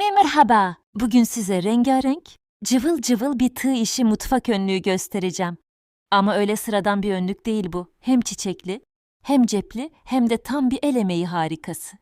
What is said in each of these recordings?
Merhaba. Bugün size rengarenk, cıvıl cıvıl bir tığ işi mutfak önlüğü göstereceğim. Ama öyle sıradan bir önlük değil bu. Hem çiçekli, hem cepli, hem de tam bir el emeği harikası.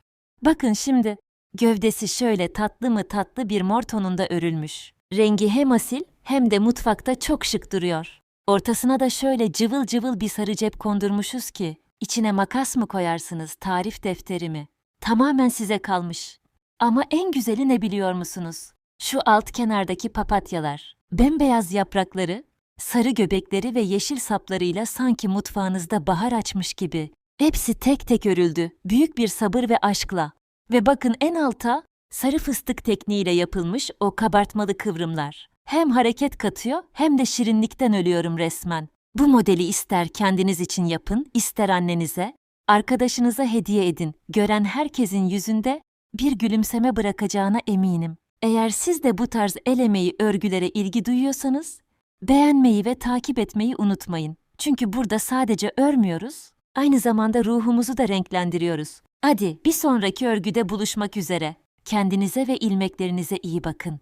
Bakın şimdi, gövdesi şöyle tatlı mı tatlı bir mor tonunda örülmüş. Rengi hem asil hem de mutfakta çok şık duruyor. Ortasına da şöyle cıvıl cıvıl bir sarı cep kondurmuşuz ki, içine makas mı koyarsınız, tarif defteri mi? Tamamen size kalmış. Ama en güzeli ne biliyor musunuz? Şu alt kenardaki papatyalar. Bembeyaz yaprakları, sarı göbekleri ve yeşil saplarıyla sanki mutfağınızda bahar açmış gibi. Hepsi tek tek örüldü, büyük bir sabır ve aşkla. Ve bakın en alta sarı fıstık tekniğiyle yapılmış o kabartmalı kıvrımlar. Hem hareket katıyor hem de şirinlikten ölüyorum resmen. Bu modeli ister kendiniz için yapın, ister annenize, arkadaşınıza hediye edin. Gören herkesin yüzünde bir gülümseme bırakacağına eminim. Eğer siz de bu tarz el emeği örgülere ilgi duyuyorsanız, beğenmeyi ve takip etmeyi unutmayın. Çünkü burada sadece örmüyoruz, aynı zamanda ruhumuzu da renklendiriyoruz. Hadi bir sonraki örgüde buluşmak üzere. Kendinize ve ilmeklerinize iyi bakın.